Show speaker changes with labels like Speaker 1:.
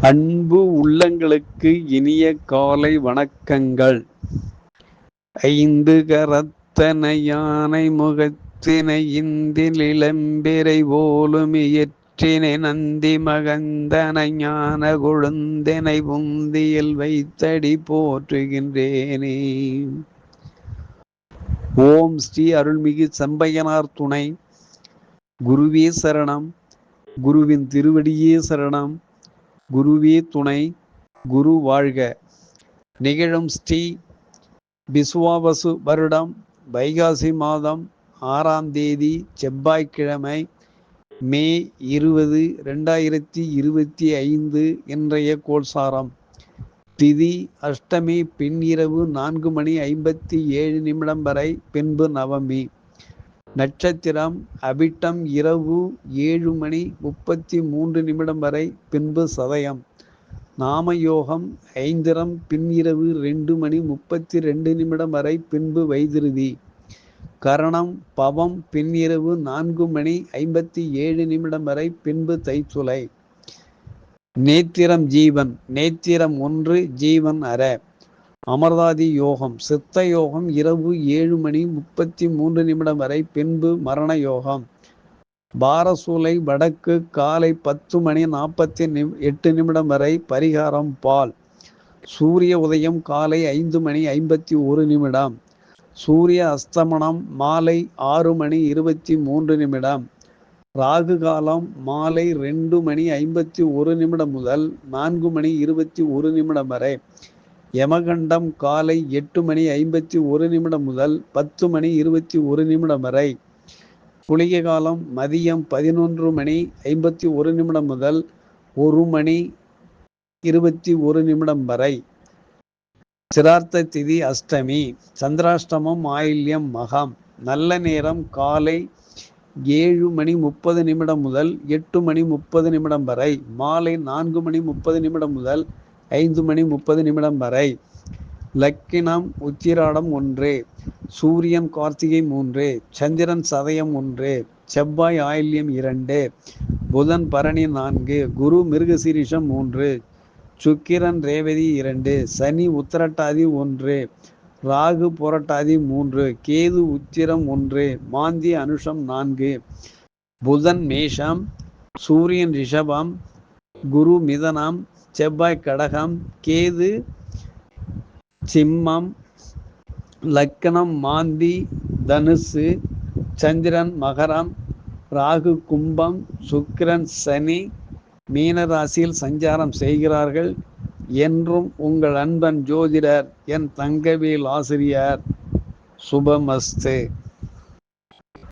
Speaker 1: அன்பு உள்ளங்களுக்கு இனிய காலை வணக்கங்கள். ஐந்து கரத்தனை யானை முகத்தினை இந்தில் இளம்பிரை போலும் இயற்றினை நந்தி மகந்தனை ஞான கொழுந்தினை புந்தியில் வைத்தடி போற்றுகின்றேனே. ஓம் ஸ்ரீ அருள்மிகு செம்பையனார் துணை. குருவே சரணம். குருவின் திருவடியே சரணம். குருவே துணை குரு வாழ்க. நிகழும் ஸ்ரீ பிசுவாவசு வருடம் வைகாசி மாதம் ஆறாம் தேதி செவ்வாய்க்கிழமை மே இருபது ரெண்டாயிரத்தி இருபத்தி ஐந்து இன்றைய கோல்சாரம் திதி அஷ்டமி பின்னிரவு நான்கு மணி ஐம்பத்தி ஏழு நிமிடம் வரை பின்பு நவமி. நட்சத்திரம் அவிட்டம் இரவு ஏழு மணி முப்பத்தி மூன்று நிமிடம் வரை பின்பு சதயம். நாமயோகம் ஐந்திரம் பின் இரவு ரெண்டு மணி முப்பத்தி ரெண்டு நிமிடம் வரை பின்பு வைதிருதி. கரணம் பவம் பின் இரவு நான்கு மணி ஐம்பத்தி ஏழு நிமிடம் வரை பின்பு தைத்துலை நேத்திரம் ஜீவன். நேத்திரம் ஒன்று ஜீவன் அற. அமர்தாதி யோகம் சித்த யோகம் இரவு ஏழு மணி முப்பத்தி மூன்று நிமிடம் வரை பின்பு மரண யோகம். பாரசூலை வடக்கு காலை பத்து மணி நாற்பத்தி நி எட்டு நிமிடம் வரை பரிகாரம் பால். சூரிய உதயம் காலை ஐந்து மணி ஐம்பத்தி ஒரு நிமிடம். சூரிய அஸ்தமனம் மாலை ஆறு மணி இருபத்தி மூன்று நிமிடம். ராகு காலம் மாலை ரெண்டு மணி ஐம்பத்தி ஒரு நிமிடம் முதல் நான்கு மணி இருபத்தி ஒரு நிமிடம் வரை. யமகண்டம் காலை எட்டு மணி ஐம்பத்தி ஒரு நிமிடம் முதல் பத்து மணி இருபத்தி ஒரு நிமிடம் வரை. குளிகை காலம் மதியம் பதினொன்று மணி ஐம்பத்தி ஒரு நிமிடம் முதல் ஒரு மணி இருபத்தி ஒரு நிமிடம் வரை. சிரார்த்த திதி அஷ்டமி. சந்திராஷ்டமம் ஆயில்யம் மகம். நல்ல நேரம் காலை ஏழு மணி முப்பது நிமிடம் முதல் எட்டு மணி முப்பது நிமிடம் வரை. மாலை நான்கு மணி முப்பது நிமிடம் முதல் ஐந்து மணி முப்பது நிமிடம் வரை. லக்கினம் உத்திராடம் ஒன்று சூரியன் கார்த்திகை மூன்று சந்திரன் சதயம் ஒன்று செவ்வாய் ஆயில்யம் இரண்டு புதன் பரணி நான்கு குரு மிருகசீரிஷம் மூன்று சுக்கிரன் ரேவதி இரண்டு சனி உத்திரட்டாதி ஒன்று ராகு புரட்டாதி மூன்று கேது உத்திரம் ஒன்று மாந்தி அனுஷம் நான்கு புதன் மேஷம் சூரியன் ரிஷபம் குரு மிதனம் செவ்வாய் கடகம் கேது சிம்மம் லக்கணம் மாந்தி தனுசு சந்திரன் மகரம் ராகு கும்பம் சுக்கிரன் சனி மீனராசியில் சஞ்சாரம் செய்கிறார்கள். என்றும் உங்கள் அன்பன் ஜோதிடர் என் தங்கவேல் ஆசிரியர் சுபமஸ்து.